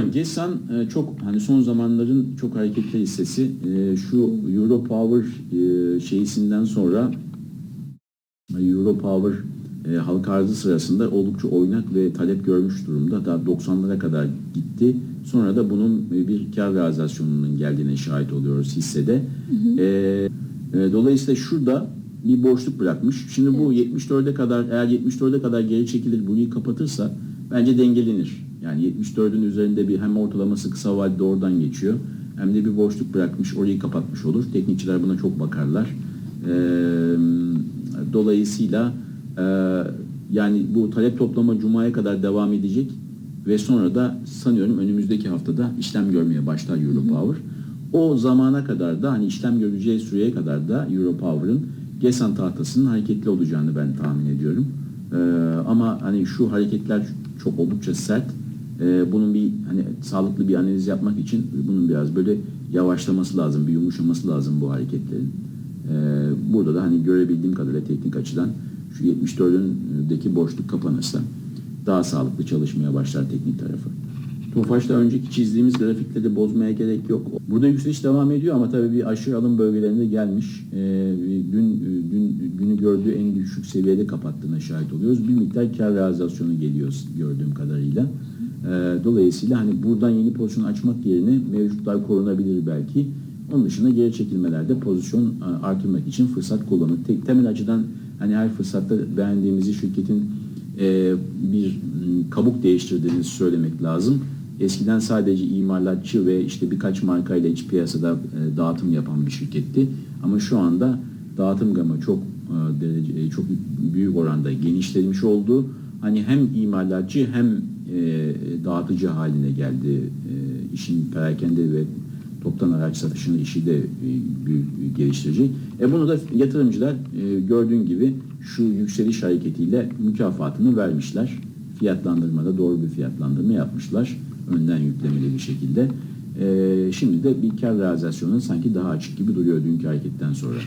Gesan e, çok hani son zamanların çok hareketli hissesi. E, Şu Euro Power e, şeysinden sonra Euro Power e, halka arzı sırasında oldukça oynak ve talep görmüş durumda. Daha 90'lara kadar gitti. Sonra da bunun bir kar realizasyonunun geldiğine şahit oluyoruz hissede. E, e, dolayısıyla şurada bir boşluk bırakmış. Şimdi bu 74'e kadar eğer 74'e kadar geri çekilir burayı kapatırsa bence dengelenir. Yani 74'ün üzerinde bir hem ortalaması kısa vadede oradan geçiyor. Hem de bir boşluk bırakmış orayı kapatmış olur. Teknikçiler buna çok bakarlar. E, dolayısıyla e, yani bu talep toplama Cuma'ya kadar devam edecek ve sonra da sanıyorum önümüzdeki haftada işlem görmeye başlar Euro Power. O zamana kadar da hani işlem göreceği süreye kadar da Euro Power'ın GESAN tahtasının hareketli olacağını ben tahmin ediyorum. Ee, ama hani şu hareketler çok oldukça sert. Ee, bunun bir hani sağlıklı bir analiz yapmak için bunun biraz böyle yavaşlaması lazım, bir yumuşaması lazım bu hareketlerin. Ee, burada da hani görebildiğim kadarıyla teknik açıdan şu 74'ündeki boşluk kapanırsa daha sağlıklı çalışmaya başlar teknik tarafı. Tofaş'ta önceki çizdiğimiz grafikleri bozmaya gerek yok. Burada yükseliş devam ediyor ama tabii bir aşırı alım bölgelerine gelmiş. Ee, dün, dün günü gördüğü en düşük seviyede kapattığına şahit oluyoruz. Bir miktar kar realizasyonu geliyor gördüğüm kadarıyla. Ee, dolayısıyla hani buradan yeni pozisyon açmak yerine mevcutlar korunabilir belki. Onun dışında geri çekilmelerde pozisyon e, artırmak için fırsat kullanır. Tek temel açıdan hani her fırsatta beğendiğimizi şirketin e, bir kabuk değiştirdiğini söylemek lazım. Eskiden sadece imalatçı ve işte birkaç markayla iç piyasada e, dağıtım yapan bir şirketti. Ama şu anda dağıtım gamı çok e, derece e, çok büyük oranda genişlemiş oldu. Hani hem imalatçı hem dağıtıcı haline geldi. İşin perakende ve toptan araç satışının işi de büyük geliştirecek. E bunu da yatırımcılar gördüğün gibi şu yükseliş hareketiyle mükafatını vermişler. Fiyatlandırmada doğru bir fiyatlandırma yapmışlar. Önden yüklemeli bir şekilde. E, şimdi de bir kar realizasyonu sanki daha açık gibi duruyor dünkü hareketten sonra.